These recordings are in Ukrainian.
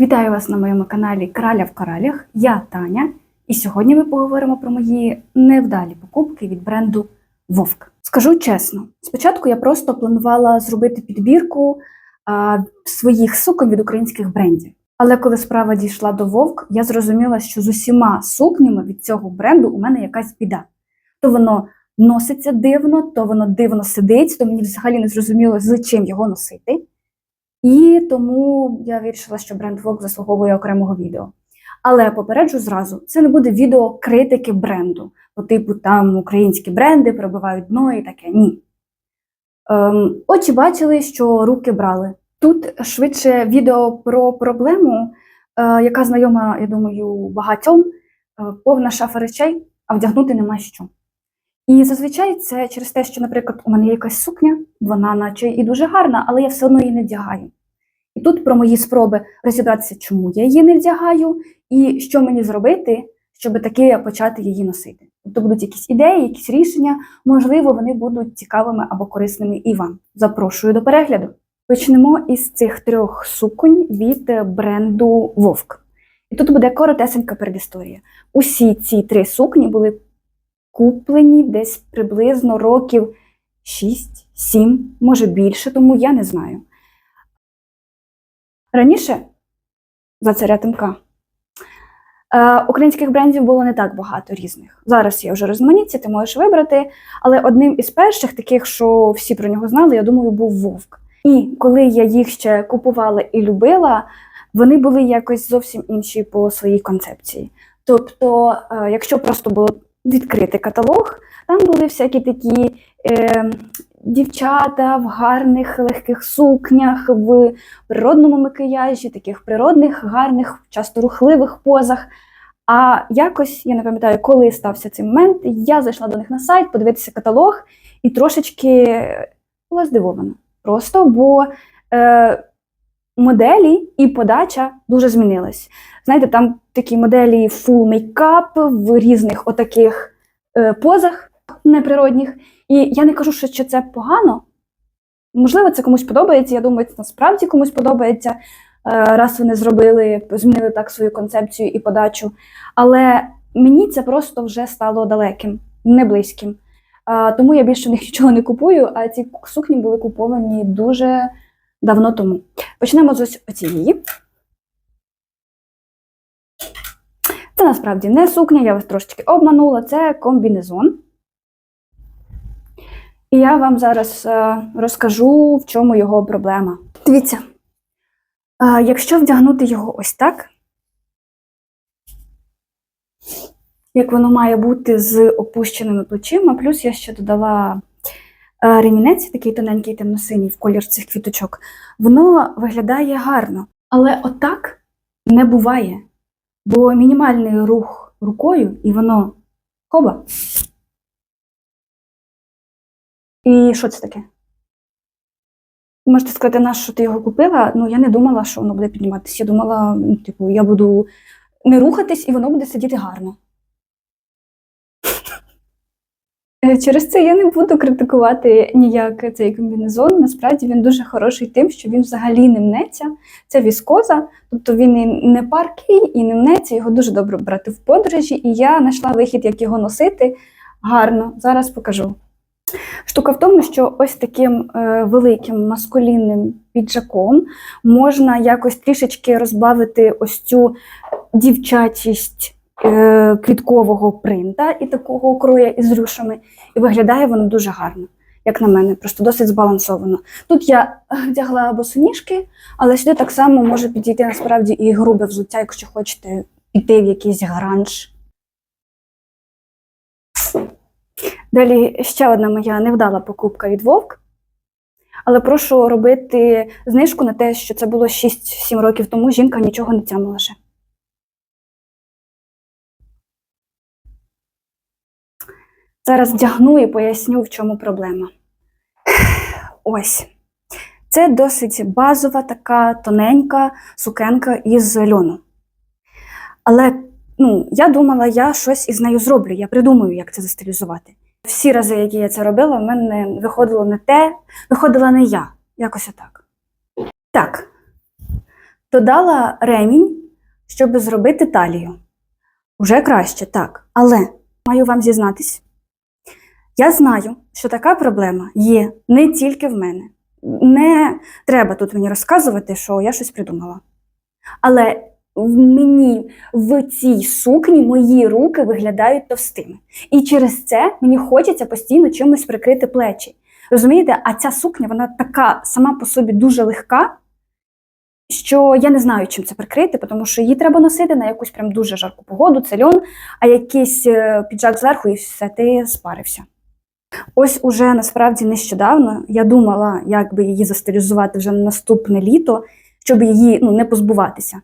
Вітаю вас на моєму каналі Краля в Коралях. Я Таня, і сьогодні ми поговоримо про мої невдалі покупки від бренду Вовк. Скажу чесно, спочатку я просто планувала зробити підбірку а, своїх суконь від українських брендів. Але коли справа дійшла до Вовк, я зрозуміла, що з усіма сукнями від цього бренду у мене якась біда. То воно носиться дивно, то воно дивно сидить, то мені взагалі не зрозуміло, з чим його носити. І тому я вирішила, що бренд Vogue заслуговує окремого відео. Але попереджу зразу, це не буде відео критики бренду, по типу там українські бренди пробивають дно і таке. Ні. Ем, очі бачили, що руки брали. Тут швидше відео про проблему, е, яка знайома, я думаю, багатьом, е, повна шафа речей, а вдягнути нема що. І зазвичай це через те, що, наприклад, у мене є якась сукня, вона наче і дуже гарна, але я все одно її не вдягаю. І тут про мої спроби розібратися, чому я її не вдягаю, і що мені зробити, щоб таки почати її носити. Тобто будуть якісь ідеї, якісь рішення, можливо, вони будуть цікавими або корисними і вам. Запрошую до перегляду. Почнемо із цих трьох суконь від бренду Вовк. І тут буде коротесенька передісторія. Усі ці три сукні були куплені десь приблизно років 6-7, може більше, тому я не знаю. Раніше за царя Тимка е, українських брендів було не так багато різних. Зараз є вже різноманіття, ти можеш вибрати. Але одним із перших, таких, що всі про нього знали, я думаю, був Вовк. І коли я їх ще купувала і любила, вони були якось зовсім інші по своїй концепції. Тобто, е, якщо просто було відкрити каталог, там були всякі такі е, дівчата в гарних легких сукнях, в природному макіяжі, таких природних, гарних, часто рухливих позах. А якось, я не пам'ятаю, коли стався цей момент, я зайшла до них на сайт, подивитися каталог і трошечки була здивована. Просто бо е, моделі і подача дуже змінилась. Знаєте, там такі моделі full мейкап в різних отаких е, позах неприродних. І я не кажу, що це погано. Можливо, це комусь подобається. Я думаю, це насправді комусь подобається, е, раз вони зробили, змінили так свою концепцію і подачу. Але мені це просто вже стало далеким, не близьким. Тому я більше в них нічого не купую, а ці сукні були куповані дуже давно тому. Почнемо з ось цієї. Це насправді не сукня, я вас трошечки обманула, це комбінезон. І я вам зараз е, розкажу, в чому його проблема. Дивіться, е, якщо вдягнути його ось так, як воно має бути з опущеними плечима, плюс я ще додала е, ремінець, такий тоненький темно-синій в колір цих квіточок, воно виглядає гарно. Але отак не буває. Бо мінімальний рух рукою, і воно хоба. І що це таке? Можете сказати, на що ти його купила? Ну, я не думала, що воно буде підніматися. Я думала, ну, типу, я буду не рухатись, і воно буде сидіти гарно. Е, Через це я не буду критикувати ніяк цей комбінезон. Насправді він дуже хороший тим, що він взагалі не мнеться. Це віскоза, тобто він і не паркий, і не мнеться. Його дуже добре брати в подорожі, і я знайшла вихід, як його носити гарно. Зараз покажу. Штука в тому, що ось таким е, великим маскулінним піджаком можна якось трішечки розбавити ось цю дівчачість е, квіткового принта і такого кроя із рюшами, і виглядає воно дуже гарно, як на мене, просто досить збалансовано. Тут я вдягла босоніжки, але сюди так само може підійти насправді і грубе взуття, якщо хочете піти в якийсь гранж. Далі ще одна моя невдала покупка від Вовк. Але прошу робити знижку на те, що це було 6-7 років тому, жінка нічого не тямила ще. Зараз вдягну і поясню, в чому проблема. Ось. Це досить базова, така тоненька сукенка із льону. Але ну, я думала, я щось із нею зроблю, я придумаю, як це застилізувати. Всі рази, які я це робила, в мене виходило не те, виходила не я. Якось отак. Так. Додала ремінь, щоб зробити талію. Уже краще, так. Але маю вам зізнатись. Я знаю, що така проблема є не тільки в мене. Не треба тут мені розказувати, що я щось придумала. Але в мені в цій сукні мої руки виглядають товстими. І через це мені хочеться постійно чимось прикрити плечі. Розумієте, а ця сукня вона така сама по собі дуже легка, що я не знаю, чим це прикрити, тому що її треба носити на якусь прям дуже жарку погоду, це льон, а якийсь е, піджак зверху і все, ти спарився. Ось уже насправді нещодавно я думала, як би її застилізувати вже на наступне літо, щоб її ну, не позбуватися.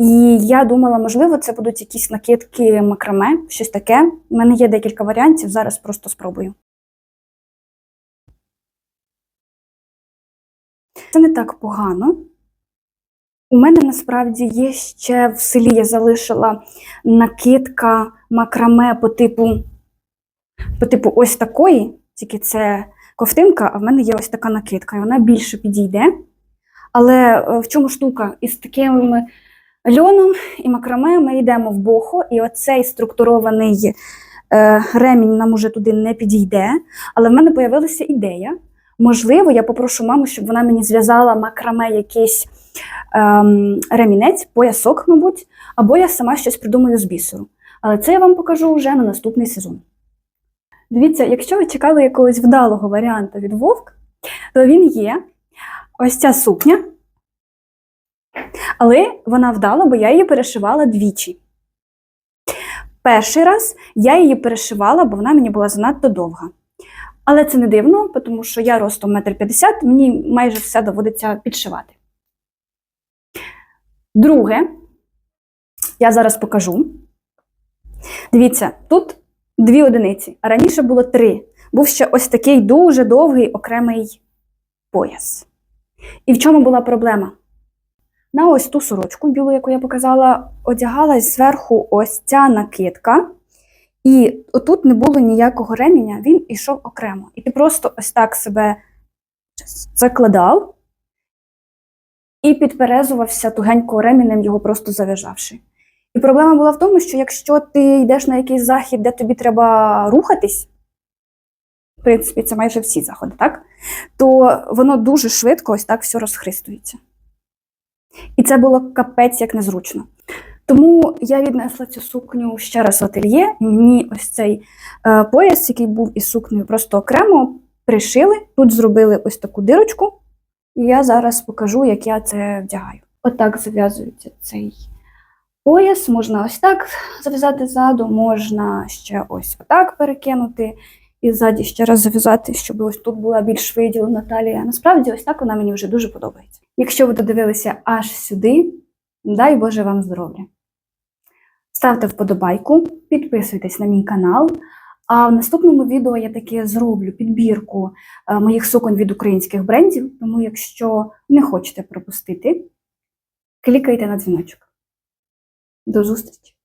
І я думала, можливо, це будуть якісь накидки макраме, щось таке. У мене є декілька варіантів, зараз просто спробую. Це не так погано. У мене насправді є ще в селі я залишила накидка макраме по типу, по типу ось такої, тільки це ковтинка, а в мене є ось така накидка, і вона більше підійде. Але е, в чому штука? Із таким льоном і макраме ми йдемо в бохо, і оцей структурований е, ремінь нам уже туди не підійде. Але в мене з'явилася ідея. Можливо, я попрошу маму, щоб вона мені зв'язала макраме якийсь ем, ремінець, поясок, мабуть, або я сама щось придумаю з бісеру. Але це я вам покажу вже на наступний сезон. Дивіться, якщо ви чекали якогось вдалого варіанту від Вовк, то він є ось ця сукня. Але вона вдала, бо я її перешивала двічі. Перший раз я її перешивала, бо вона мені була занадто довга. Але це не дивно, тому що я ростом 1,50 м, мені майже все доводиться підшивати. Друге, я зараз покажу. Дивіться, тут дві одиниці, а раніше було три. Був ще ось такий дуже довгий окремий пояс. І в чому була проблема? На ось ту сорочку білу, яку я показала, одягалась зверху ось ця накидка. І отут не було ніякого ременя, він ішов окремо. І ти просто ось так себе закладав і підперезувався тугенько ременем, його просто зав'язавши. І проблема була в тому, що якщо ти йдеш на якийсь захід, де тобі треба рухатись, в принципі, це майже всі заходи, так? То воно дуже швидко ось так все розхристується. І це було капець як незручно. Тому я віднесла цю сукню ще раз в ательє. Мені ось цей е, пояс, який був із сукнею, просто окремо пришили. Тут зробили ось таку дирочку, і я зараз покажу, як я це вдягаю. Отак зав'язується цей пояс. Можна ось так зав'язати ззаду, можна ще ось отак перекинути. І ззаді ще раз зав'язати, щоб ось тут була більш виділена талія. Насправді, ось так вона мені вже дуже подобається. Якщо ви додивилися аж сюди, дай Боже вам здоров'я! Ставте вподобайку, підписуйтесь на мій канал. А в наступному відео я таки зроблю підбірку е, моїх суконь від українських брендів. Тому, якщо не хочете пропустити, клікайте на дзвіночок. До зустрічі!